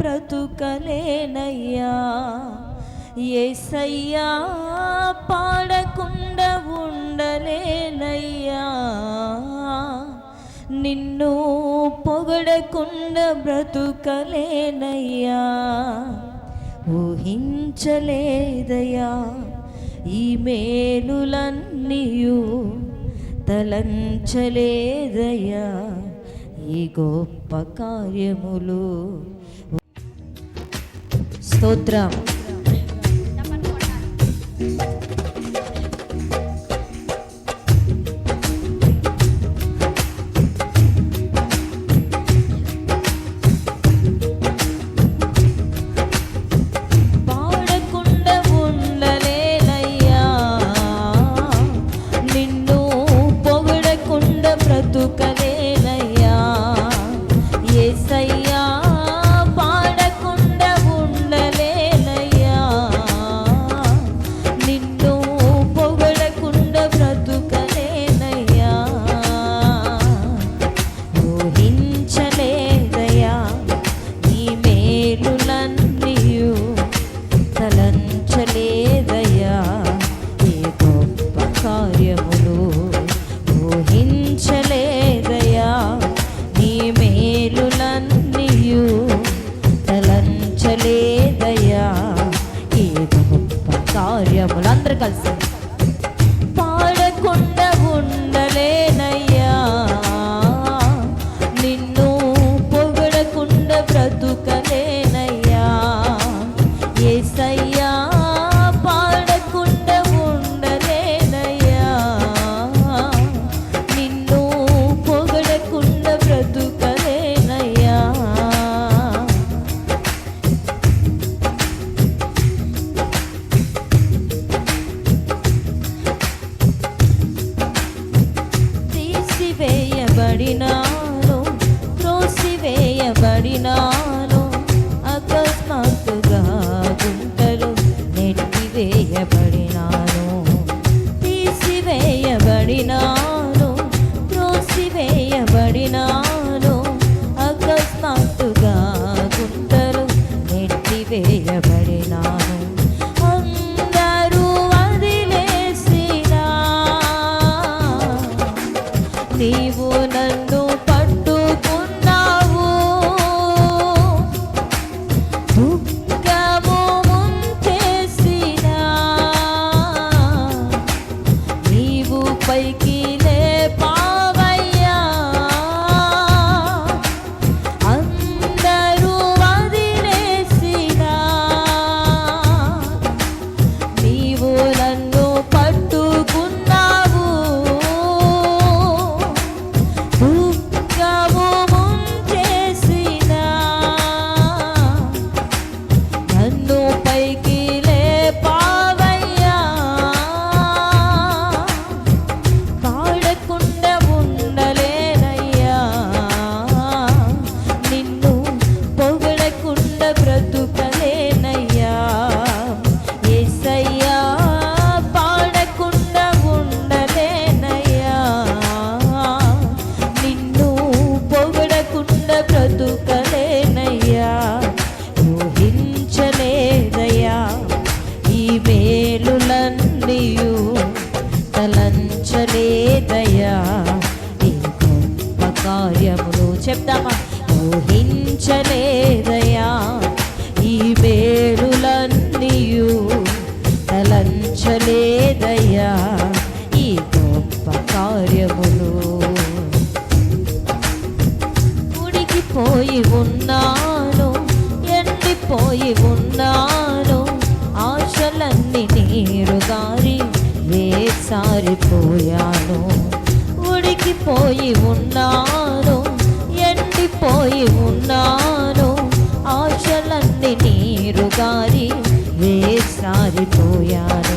బ్రతుకలేనయ్యా. ఏసయ్యా పాడకుండా ఉండలేనయ్యా. నిన్ను పొగడకుండా బ్రతుకలేనయ్యా. ఊహించలేదయ్యా ఈ మేలులన్నీయు తలంచలేదయ్యా. ఈ గొప్ప కార్యములు స్తోత్రం. పడినాను త్రోసివేయబడినాను అకస్మాత్తుగా గుంటలు నెట్టివేయబడినాను తీసివేయబడినాను త్రోసివేయబడినాను అకస్మాత్తుగా గుంటలు నెట్టివేయబడి foi que సారిపోయాను ఉడికిపోయి ఉన్నాను ఎండిపోయి ఉన్నాను. ఆశలన్నీ నీరు గారి వేసారిపోయాను.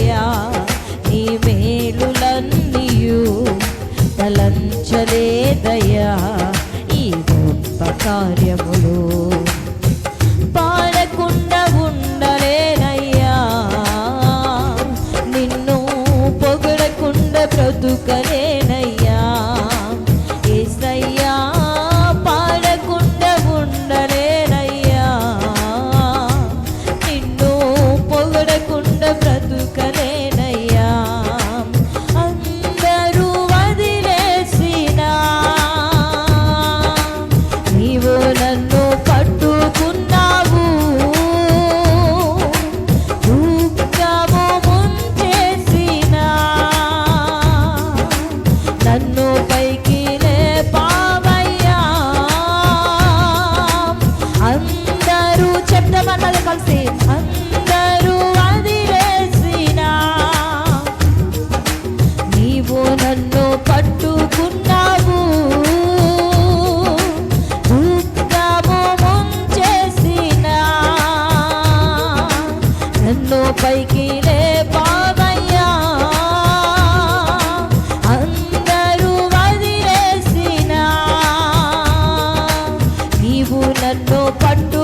కార్యములు. పాడకుండా ఉండలేనయ్యా. నిన్ను పొగడకుండా బ్రతుకలే నన్ను పట్టు